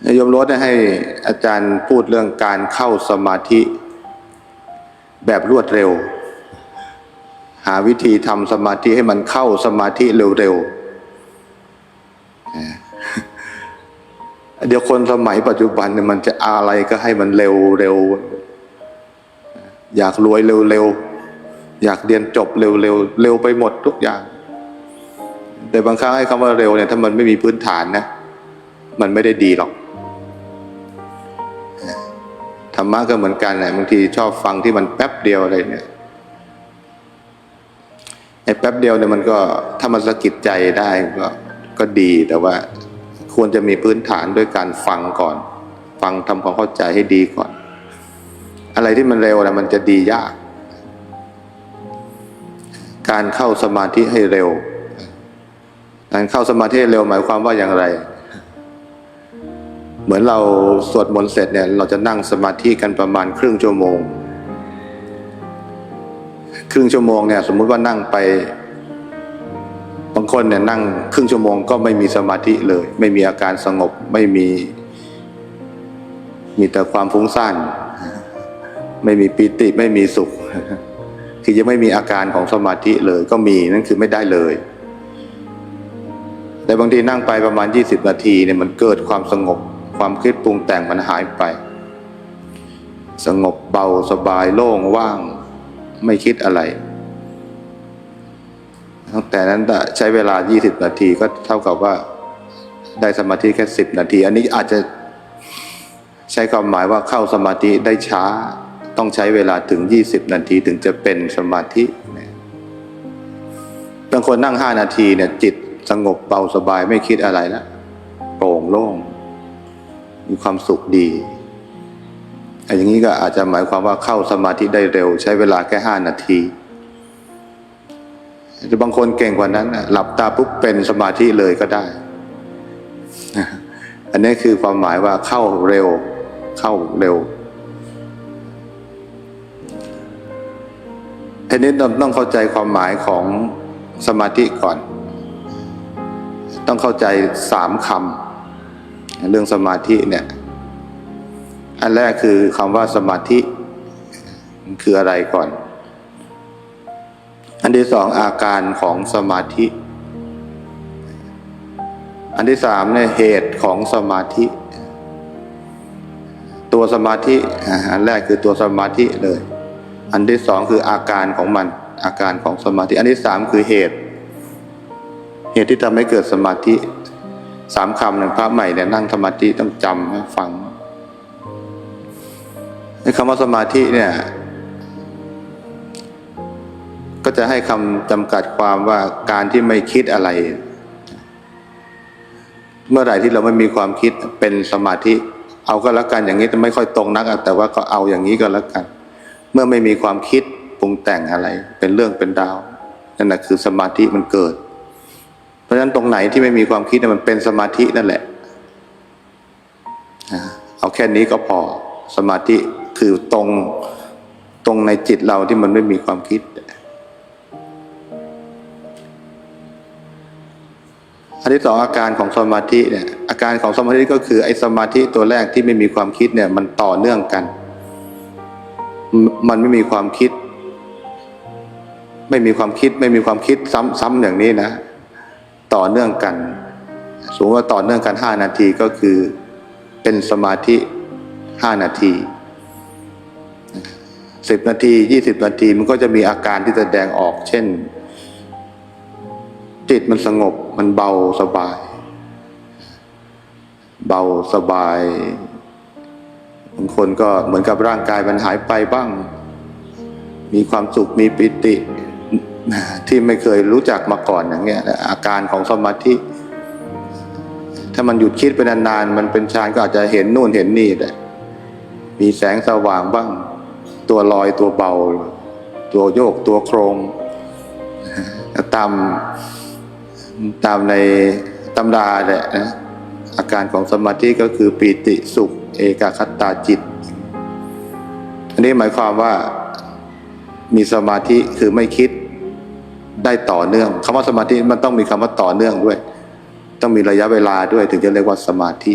โยมรถให้อาจารย์พูดเรื่องการเข้าสมาธิ แบบรวดเร็ว หาวิธีทำสมาธิให้มันเข้าสมาธิเร็วๆเดี๋ยวคนสมัยปัจจุบันเนี่ยมันจะอะไรก็ให้มันเร็วเร็วอยากรวยเร็วๆอยากเรียนจบเร็วๆเร็วไปหมดทุกอย่าง แต่บางครั้งให้คำว่าเร็วเนี่ยถ้ามันไม่มีพื้นฐานนะมันไม่ได้ดีหรอก ธรรมะก็เหมือนกันแหละบางทีชอบฟังที่มันแป๊บเดียวอะไรเนี่ยไอ้แป๊บเดียวเนี่ยมันก็ถ้ามันสะกิดใจได้ก็ก็ดีแต่ว่า ควรจะมีพื้นฐานด้วยการฟังก่อน ฟังทำความเข้าใจให้ดีก่อน อะไรที่มันเร็วนะมันจะดียาก การเข้าสมาธิให้เร็วการเข้าสมาธิเร็วหมายความว่าอย่างไร เหมือนเราสวดมนต์เสร็จเนี่ยเราจะนั่งสมาธิกันประมาณครึ่งชั่วโมง ครึ่งชั่วโมงเนี่ยสมมุติว่านั่งไป บางคนเนี่ยนั่งครึ่งชั่วโมงก็ไม่มีสมาธิเลย ไม่มีอาการสงบไม่มี มีแต่ความฟุ้งซ่านไม่มีปิติไม่มีสุข คือยังไม่มีอาการของสมาธิเลย ก็มีนั่นคือไม่ได้เลย แต่บางทีนั่งไปประมาณ 20 นาทีเนี่ยมันเกิดความสงบ ความคิดปรุงแต่งมันหายไป สงบเบาสบายโล่งว่างไม่คิดอะไร ตั้งแต่นั้นใช้เวลา 20 นาทีก็เท่ากับว่าได้สมาธิแค่ 10 นาที อันนี้อาจจะใช้ความหมายว่าเข้าสมาธิได้ช้าต้องใช้เวลาถึง 20 นาทีถึงจะเป็นสมาธิบางคนนั่ง 5 นาทีเนี่ยจิตสงบเบาสบายไม่คิดอะไรแล้วโปร่งโล่ง มีความสุขดีออย่างนี้ก็อาจจะหมายความว่าเข้าสมาธิได้เร็ว ใช้เวลาแค่ห้านาทีหรือบางคนเก่งกว่านั้นหลับตาปุ๊บเป็นสมาธิเลยก็ได้ อันนี้คือความหมายว่าเข้าเร็ว เข้าเร็วทีนี้ต้องเข้าใจความหมายของสมาธิก่อน ต้องเข้าใจสามคำ เรื่องสมาธิเนี่ยอันแรกคือคำว่าสมาธิคืออะไรก่อน อันที่สองอาการของสมาธิ อันที่สามเนี่ยเหตุของสมาธิ ตัวสมาธิอันแรกคือตัวสมาธิเลย อันที่สองคืออาการของมัน อาการของสมาธิ อันที่สามคือเหตุ เหตุที่ทำให้เกิดสมาธิ สามคำหนึ่งพระใหม่เนี่ยนั่งสมาธิต้องจำให้ฟังในคำว่าสมาธิเนี่ย ก็จะให้คำจำกัดความว่าการที่ไม่คิดอะไร เมื่อไหร่ที่เราไม่มีความคิดเป็นสมาธิ เอาก็แล้วกันอย่างนี้แต่ไม่ค่อยตรงนัก แต่ว่าก็เอาอย่างนี้ก็แล้วกัน เมื่อไม่มีความคิดปรุงแต่งอะไร เป็นเรื่องเป็นดาวนั่นแหะคือสมาธิมันเกิด ราะฉะนั้นตรงไหนที่ไม่มีความคิดเนี่ยมันเป็นสมาธินั่นแหละเอาแค่นี้ก็พอสมาธิคือตรงตรงในจิตเราที่มันไม่มีความคิด อันที่สองอาการของสมาธิเนี่ยอาการของสมาธิก็คือไอ้สมาธิตัวแรกที่ไม่มีความคิดเนี่ย มันต่อเนื่องกัน มันไม่มีความคิด ไม่มีความคิด ไม่มีความคิดซ้ำซ้ำอย่างนี้นะ ต่อเนื่องกัน สมมติว่าต่อเนื่องกันห้านาทีก็คือเป็นสมาธิห้านาทีสิบนาทียี่สิบนาทีมันก็จะมีอาการที่แสดงออกเช่น จิตมันสงบมันเบาสบาย เบาสบายบางคนก็เหมือนกับร่างกายมันหายไปบ้าง มีความสุขมีปิติ ที่ไม่เคยรู้จักมาก่อนอย่างเงี้ยอาการของสมาธิ ถ้ามันหยุดคิดไปนานๆมันเป็นฌานก็อาจจะเห็นนู่นเห็นนี่แหละมีแสงสว่างบ้าง ตัวลอยตัวเบา ตัวโยกตัวโครงตามตามในตำราแหละนะอาการของสมาธิก็คือปีติสุข เอกคตาจิต อันนี้หมายความว่ามีสมาธิคือไม่คิด ได้ต่อเนื่องคำว่าสมาธิมันต้องมีคำว่าต่อเนื่องด้วย ต้องมีระยะเวลาด้วยถึงจะเรียกว่าสมาธิ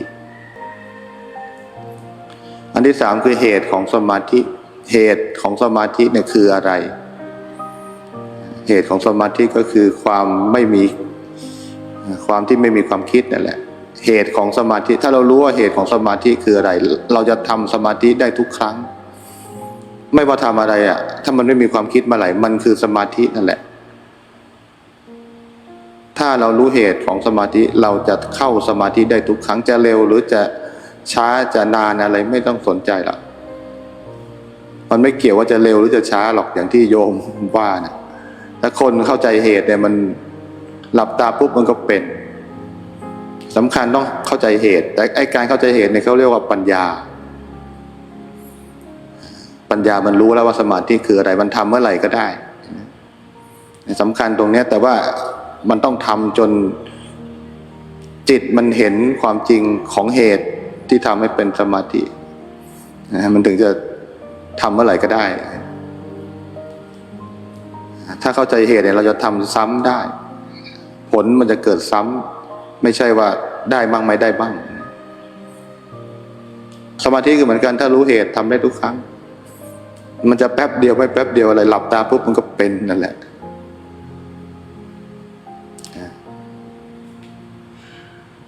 อันที่สามคือเหตุของสมาธิเหตุของสมาธิเนี่ยคืออะไร เหตุของสมาธิก็คือความไม่มีความที่ไม่มีความคิดนั่นแหละ เหตุของสมาธิ ถ้าเรารู้ว่าเหตุของสมาธิคืออะไร เราจะทำสมาธิได้ทุกครั้ง ไม่ว่าทำอะไรอะ ถ้ามันไม่มีความคิดมาไหร่มันคือสมาธินั่นแหละ ถ้าเรารู้เหตุของสมาธิเราจะเข้าสมาธิได้ทุกครั้งจะเร็ว หรือจะช้าจะนานอะไรไม่ต้องสนใจหรอกมันไม่เกี่ยวว่าจะเร็วหรือจะช้าหรอกอย่างที่โยมว่านะถ้าคนเข้าใจเหตุเนี่ยมันหลับตาปุ๊บมันก็เป็นสำคัญต้องเข้าใจเหตุ แต่ไอการเข้าใจเหตุเนี่ยเขาเรียกว่าปัญญา ปัญญามันรู้แล้วว่าสมาธิคืออะไรมันทำเมื่อไหร่ก็ได้สำคัญตรงเนี้ยแต่ว่า มันต้องทำจนจิตมันเห็นความจริงของเหตุที่ทำให้เป็นสมาธินะมันถึงจะทำเมื่อไหร่ก็ได้ ถ้าเข้าใจเหตุเนี่ยเราจะทำซ้ำได้ ผลมันจะเกิดซ้ำไม่ใช่ว่าได้บ้างไม่ได้บ้าง สมาธิคือเหมือนกัน ถ้ารู้เหตุทำได้ทุกครั้ง มันจะแป๊บเดียวไม่แป๊บเดียวอะไรหลับตาปุ๊บมันก็เป็นนั่นแหละ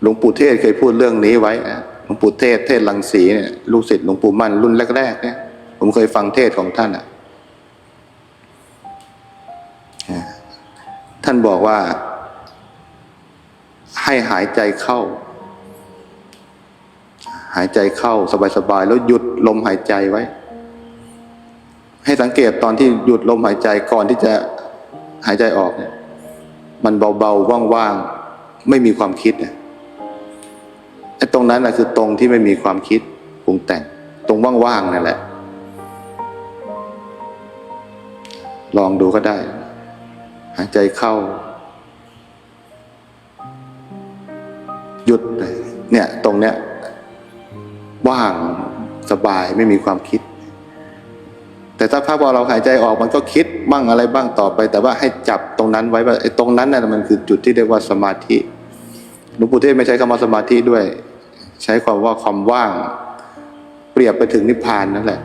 หลวงปู่เทศเคยพูดเรื่องนี้ไว้นะหลวงปู่เทศเทศลังสีเนี่ยลูกศิษย์หลวงปู่มั่นรุ่นแรกๆเนี่ยผมเคยฟังเทศของท่านอะท่านบอกว่า ให้หายใจเข้า หายใจเข้าสบายๆแล้วหยุดลมหายใจไว้ ให้สังเกตตอนที่หยุดลมหายใจก่อนที่จะหายใจออกเนี่ย มันเบาๆว่างๆไม่มีความคิดเนี่ย ไอ้ตรงนั้นนะคือตรงที่ไม่มีความคิดปรุงแต่ง ตรงว่างๆนั่นแหละ ลองดูก็ได้ หายใจเข้า หยุดเนี่ย ตรงเนี้ย ว่างสบายไม่มีความคิด แต่ถ้าภาพพอเราหายใจออกมันก็คิดบ้างอะไรบ้างต่อไป แต่ว่าให้จับตรงนั้นไว้ว่าไอ้ตรงนั้นน่ะมันคือจุดที่เรียกว่าสมาธิหลวงปู่เทศไม่ใช้คำว่าสมาธิด้วย ใช้ความว่าความว่าง เปรียบไปถึงนิพพานนั่นแหละ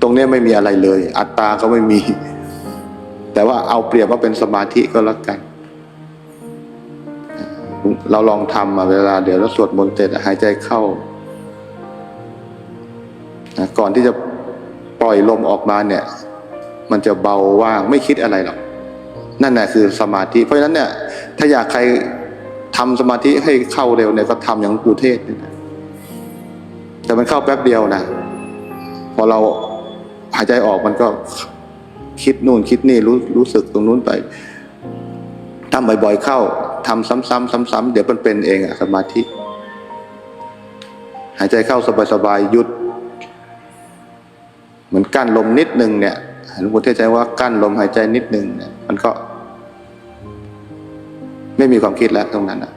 ตรงนี้ไม่มีอะไรเลย อัตตาก็ไม่มี แต่ว่าเอาเปรียบว่าเป็นสมาธิก็แล้วกัน เราลองทำมาเวลาเดี๋ยวเราสวดมนต์เสร็จหายใจเข้าก่อนที่จะปล่อยลมออกมาเนี่ย มันจะเบาว่างไม่คิดอะไรหรอกนั่นแหละคือสมาธิ เพราะฉะนั้นเนี่ย ถ้าอยากใคร ทำสมาธิให้เข้าเร็วเนี่ยก็ทำอย่างหลวงปู่เทศนี่นะแต่มันเข้าแป๊บเดียวนะพอเราหายใจออกมันก็คิดนู่นคิดนี่รู้รู้สึกตรงนู้นไปทำบ่อย ๆ เข้าทำซ้ำๆซ้ำๆเดี๋ยวมันเป็นเองอะสมาธิ หายใจเข้าสบายๆหยุด เหมือนกั้นลมนิดนึงเนี่ยหลวงปู่เทศใช้ว่ากั้นลมหายใจนิดนึงเนี่ยมันก็ ไม่มีความคิดแล้วตรงนั้นอะ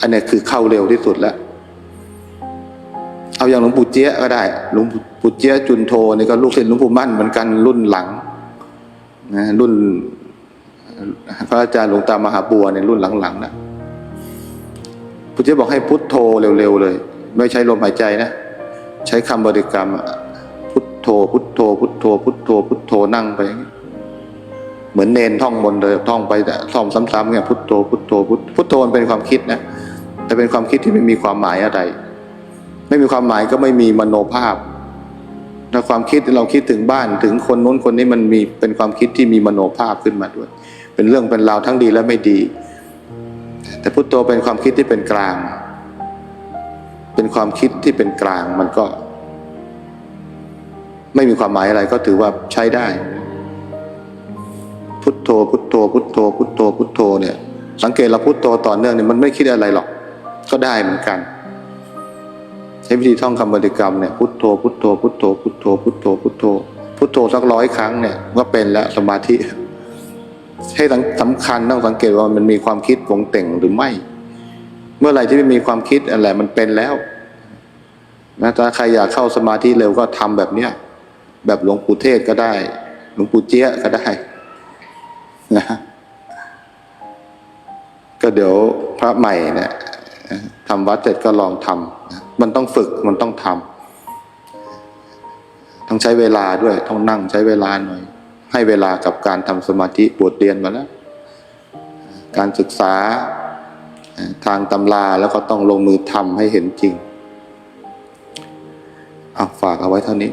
อันนี้คือเข้าเร็วที่สุดแล้ว เอาอย่างหลวงปู่เจี๊ยะก็ได้ หลวงปู่เจี๊ยะจุนโทนี่ก็ลูกศิษย์หลวงปู่มั่นเหมือนกันรุ่นหลังนะรุ่น พระอาจารย์หลวงตามหาบัวในรุ่นหลังๆนะปู่เจ๊บอกให้พุทโธเร็วๆเลย ไม่ใช้ลมหายใจนะ ใช้คำบริกรรม พุทโธ พุทโธ พุทโธ พุทโธ พุทโธนั่งไปอย่างนี้ เหมือนเนนท่องบนเลยท่องไปแต่ท่องซ้ำๆเนี่ยพุทโธพุทโธพุทพุทโธมันเป็นความคิดนะแต่เป็นความคิดที่ไม่มีความหมายอะไร ไม่มีความหมายก็ไม่มีมโนภาพถ้าความคิดเราคิดถึงบ้านถึงคนโน้นคนนี้มันมีเป็นความคิดที่มีมโนภาพขึ้นมาด้วย เป็นเรื่องเป็นราวทั้งดีและไม่ดี แต่พุทโธเป็นความคิดที่เป็นกลาง เป็นความคิดที่เป็นกลางมันก็ ไม่มีความหมายอะไรก็ถือว่าใช้ได้ พุทโธ พุทโธ พุทโธ พุทโธ พุทโธเนี่ย สังเกตเราพุทโธต่อเนื่องเนี่ยมันไม่คิดอะไรหรอก ก็ได้เหมือนกัน ใช้วิธีท่องคำบริกรรมเนี่ยพุทโธ พุทโธ พุทโธ พุทโธ พุทโธ พุทโธ พุทโธสักร้อยครั้งเนี่ยก็เป็นแล้วสมาธิ ให้สำคัญต้องสังเกตว่ามันมีความคิดปงแต่งหรือไม่ เมื่อไหร่ที่ไม่มีความคิดอะไรมันเป็นแล้วนะถ้าใครอยากเข้าสมาธิเร็วก็ทำแบบเนี้ยแบบหลวงปู่เทศก็ได้ หลวงปู่เจี๊ยก็ได้ นะก็เดี๋ยวพระใหม่เนี่ยทำวัดเสร็จก็ลองทำมันต้องฝึกมันต้องทำต้องใช้เวลาด้วย ต้องนั่งใช้เวลาหน่อย ให้เวลากับการทำสมาธิบทเรียนมาแล้ว การศึกษาทางตำราแล้วก็ต้องลงมือทำให้เห็นจริง เอาฝากเอาไว้เท่านี้